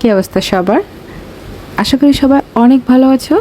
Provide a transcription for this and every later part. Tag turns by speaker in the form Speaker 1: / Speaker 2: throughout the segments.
Speaker 1: কী অবস্থা সবার? আশা করি সবাই অনেক ভালো আছো।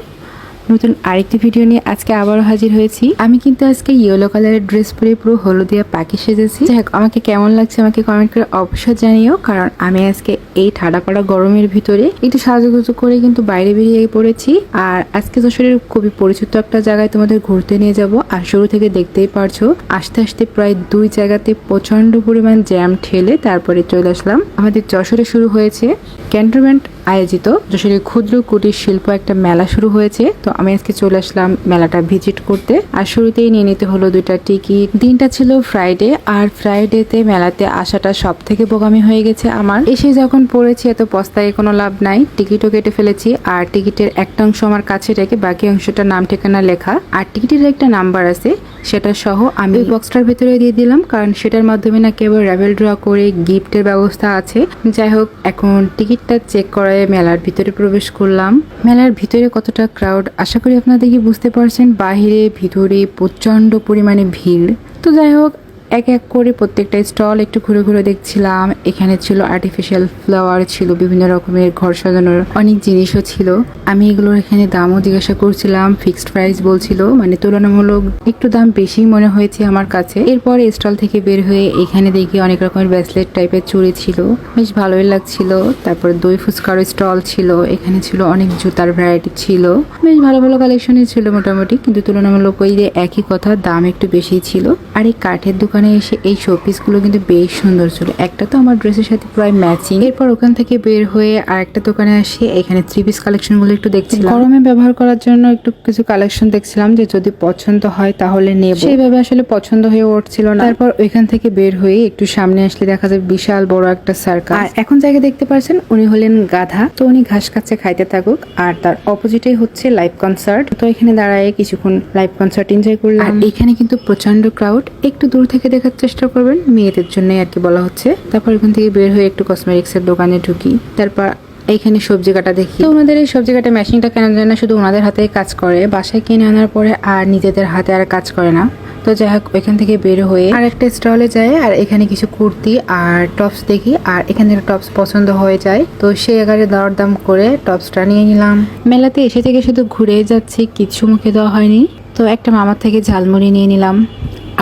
Speaker 1: নতুন আরেকটি ভিডিও নিয়ে আজকে আবারও হাজির হয়েছি। আমি কিন্তু আজকে ইয়েলো কালারের ড্রেস পরে পুরো হলুদিয়া পাখি সেজেছি। যাই আমাকে কেমন লাগছে আমাকে কমেন্ট করে অবশ্যই জানিও, কারণ আমি আজকে এই ঠাডা পড়া গরমের ভিতরে একটু সাজুগুজু করে কিন্তু বাইরে বেরিয়ে পড়েছি। আর আজকে যশোরের খুবই পরিচিত একটা জায়গায় তোমাদের ঘুরতে নিয়ে যাব। আর শুরু থেকে দেখতেই পারছ, আস্তে আস্তে প্রায় দুই জায়গাতে প্রচণ্ড পরিমাণ জ্যাম ঠেলে তারপরে চলে আসলাম। আমাদের যশোরে শুরু হয়েছে। ক্যান্টনমেন্ট আয়োজিত। যশোরের ক্ষুদ্র কুটির শিল্প একটা মেলা শুরু হয়েছে। তো আমি আজকে চলে আসলাম মেলাটা ভিজিট করতে। আর শুরুতেই নিয়ে নিতে হলো দুইটা টিকিট। দিনটা ছিল ফ্রাইডে আর ফ্রাইডেতে মেলাতে আসাটা সব থেকে বোগামি হয়ে গেছে আমার। এসে যখন পড়েছি, এত পস্তায় কোনো লাভ নাই। টিকিটও কেটে ফেলেছি, আর টিকিটের একটা অংশ আমার কাছে রেখে বাকি অংশটা নাম, ঠিকানা লেখা। আর টিকিটের একটা নাম্বার আছে, সেটা সহ আমি বক্সটার ভিতরে দিয়ে দিলাম, কারণ সেটার মাধ্যমে না কেবল র্যাভেল ড্র করে গিফটের ব্যবস্থা আছে। যাই হোক, এখন টিকিটটা চেক করায় মেলার ভিতরে প্রবেশ করলাম। মেলার ভিতরে কতটা ক্রাউড আশা করি আপনারা দেখি বুঝতে পারছেন, বাহিরে, ভিতরে প্রচণ্ড পরিমাণে ভিড়। তো যাই হোক এক এক করে প্রত্যেকটা স্টল একটু ঘুরে ঘুরে দেখছিলাম। এখানে ছিল আর্টিফিশিয়াল ফ্লাওয়ার ছিল বিভিন্ন রকমের ঘর সাজানোর অনেক জিনিসও ছিল। আমি এগুলোর এখানে দামও জিজ্ঞাসা করছিলাম ফিক্সড প্রাইস বলছিল মানে তুলনামূলক একটু দাম বেশি মনে হয়েছে আমার কাছে। এরপর স্টল থেকে বের হয়ে এখানে দেখি অনেক রকমের ব্রেসলেট টাইপের চুড়ি ছিল। বেশ ভালোই লাগছিল। তারপর দই ফুচকারও স্টল ছিল। এখানে ছিল অনেক জুতার ভ্যারাইটি ছিল। বেশ ভালো ভালো কালেকশনই ছিল মোটামুটি, কিন্তু তুলনামূলক ওই যে একই কথা, দাম একটু বেশি ছিল। আর এই কাঠের দোকানে এসে এই শোপিসগুলো কিন্তু বেশ সুন্দর ছিল। একটা তো আমার ড্রেসের সাথে প্রায় ম্যাচিং এরপর ওখান থেকে বের হয়ে আর একটা দোকানে আসি এখানে থ্রি পিস কালেকশনগুলো একটু দেখছিলাম। গরমে ব্যবহার করার জন্য একটু কিছু কালেকশন দেখছিলাম যে যদি পছন্দ হয় তাহলে নেব। সেইভাবে আসলে পছন্দ হয়ে উঠছিল না। তারপর ওইখান থেকে বের হয়ে একটু সামনে আসলে দেখা যায় বিশাল বড় একটা সার্কাস আর এখন জায়গা দেখতে পাচ্ছেন উনি হলেন গাধা। তো উনি ঘাস কাছে খাইতে থাকুক। আর তার অপোজিটে হচ্ছে লাইভ কনসার্ট তো এখানে দাঁড়ায় কিছুক্ষণ লাইভ কনসার্ট এনজয় করলাম। আর এখানে কিন্তু প্রচণ্ড ক্রাউড একটু দূর থেকে দেখার চেষ্টা করবেন। মেয়েদের জন্য আর কি বলা হচ্ছে। তারপর এখান থেকে বের হয়ে একটু কসমেটিক্স এর দোকানে ঢুকি। তারপর এইখানে সবজি কাটা দেখি। ওনাদের এই সবজি কাটা মেশিনটা কেন যায় না শুধু ওনাদের হাতেই কাজ করে। বাসায় কিনে আনার পরে আর নিজেদের হাতে আর কাজ করে না। তো যাই হোক, ওইখান থেকে বের হয়ে আর একটা স্টলে যায় আর এখানে কিছু কুর্তি আর টপস দেখি। আর এখানে টপস পছন্দ হয়ে যায়। তো সেই দর দাম করে টপসটা নিয়ে নিলাম। মেলাতে এসে থেকে শুধু ঘুরে যাচ্ছি। কিছু মুখে দেওয়া হয়নি। তো একটা মামার থেকে ঝালমুড়ি নিয়ে নিলাম।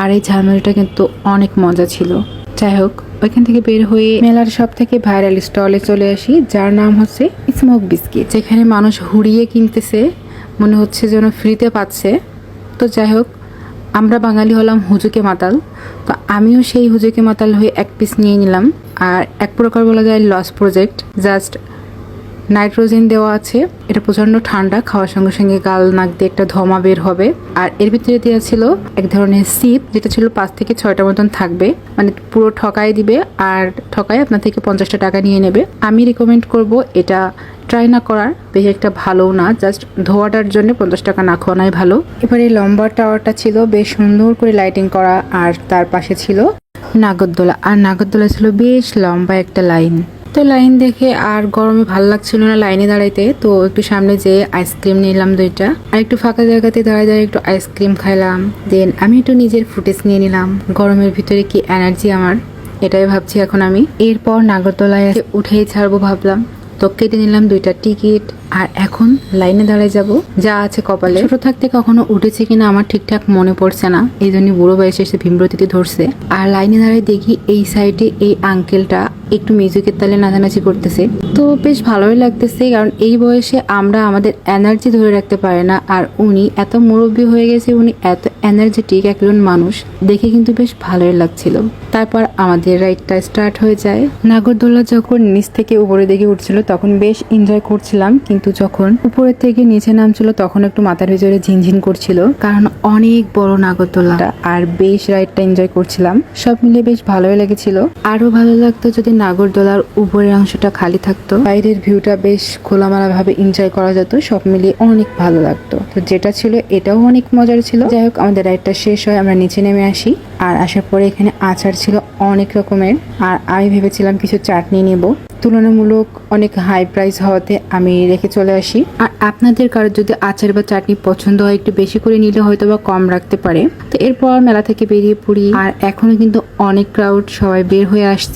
Speaker 1: আর এই ঝালমুড়িটা কিন্তু অনেক মজা ছিল। যাই হোক, ওইখান থেকে বের হয়ে মেলার সব থেকে ভাইরাল স্টলে চলে আসি, যার নাম হচ্ছে স্মোক বিস্কিট যেখানে মানুষ হুড়িয়ে কিনতেছে, মনে হচ্ছে যেন ফ্রিতে পাচ্ছে। তো যাই হোক, আমরা বাঙালি হলাম হুজুকে মাতাল, তো আমিও সেই হুজুকে মাতাল হয়ে এক পিস নিয়ে নিলাম। আর এক প্রকার বলা যায় লস প্রজেক্ট জাস্ট নাইট্রোজেন দেওয়া আছে। এটা প্রচণ্ড ঠান্ডা, খাওয়ার সঙ্গে সঙ্গে গাল, নাক দিয়ে একটা ধমা বের হবে। আর এর ভিতরে দেওয়া ছিল এক ধরনের সিপ, যেটা ছিল পাঁচ থেকে ছয়টা মতন থাকবে। মানে পুরো ঠকাই দিবে আর ঠকাই আপনার থেকে পঞ্চাশটা টাকা নিয়ে নেবে। আমি রিকমেন্ড করব এটা ট্রাই না করার বেশ একটা ভালো না জাস্ট ধোয়াটার জন্য পঞ্চাশ টাকা না খাওয়ানোই ভালো। এবার লম্বা টাওয়ারটা ছিল, বেশ সুন্দর করে লাইটিং করা আর তার পাশে ছিল নাগরদোলা। আর নাগরদোলা ছিল বেশ লম্বা একটা লাইন তো লাইন দেখে আর গরমে ভালো লাগছিল না লাইনে দাঁড়াইতে, তো একটু সামনে যেয়ে আইসক্রিম নিলাম দুইটা। আর একটু ফাঁকা জায়গাতে দাঁড়ায় দাঁড়িয়ে একটু আইসক্রিম খাইলাম। দেন আমি একটু নিজের ফুটেজ নিয়ে নিলাম। গরমের ভিতরে কি এনার্জি আমার? এটাই ভাবছি এখন আমি। এরপর নাগরতলায় উঠেই ছাড়বো ভাবলাম। তো কেটে নিলাম দুইটা টিকিট আর এখন লাইনে দাঁড়ায় যাব। যা আছে কপালে। ছোট থাকতে কখনো উঠেছে কিনা আমার ঠিকঠাক মনে পড়ছে না। এই জন্য বুড়ো বয়সে এসে ভীমরতিতে ধরছে। আর লাইনে দাঁড়ায় দেখি এই সাইডে এই আঙ্কেলটা একটু মিউজিকের তালে নাচানাচি করতেছে। তো বেশ ভালোই লাগতেছে, কারণ এই বয়সে আমরা আমাদের এনার্জি ধরে রাখতে পারি না। আর উনি এত মুরব্বী হয়ে গেছে, উনি এত এনার্জেটিক একজন মানুষ। দেখে কিন্তু বেশ ভালোই লাগছিল। তারপর আমাদের রাইডটা স্টার্ট হয়ে যায়। নাগরদোল্লা যখন নিচ থেকে উপরে দিকে উঠছিল, তখন বেশ এনজয় করছিলাম। কিন্তু যখন উপরের থেকে নিচে নামছিল, তখন একটু মাথার ভিতরে ঝিনঝিন করছিল, কারণ অনেক বড় নাগরদোল্লাটা আর বেশ রাইডটা এনজয় করছিলাম। সব মিলিয়ে বেশ ভালোই লেগেছিল। আরও ভালো লাগতো যদি নাগরদোলার উপরের অংশটা খালি থাকতো। বাইরের ভিউটা বেশ খোলামেলা ভাবে এনজয় করা যেত, সব মিলিয়ে অনেক ভালো লাগতো। তো যেটা ছিল, এটাও অনেক মজার ছিল। যাই হোক, আমাদের রাইডটা শেষ হয় আমরা নিচে নেমে আসি। আর আসার পরে এখানে আচার ছিল অনেক রকমের। আর আমি ভেবেছিলাম কিছু চাটনি নেব। তুলনামূলক অনেক হাই প্রাইস হওয়াতে আমি রেখে চলে আসি। আর আপনাদের কারোর যদি আচার বা চাটনি পছন্দ হয়, একটু বেশি করে নিলে হয়তো বা কম রাখতে পারে। তো এরপর মেলা থেকে বেরিয়ে পড়ি। আর এখনও কিন্তু অনেক ক্রাউড সবাই বের হয়ে আসছে।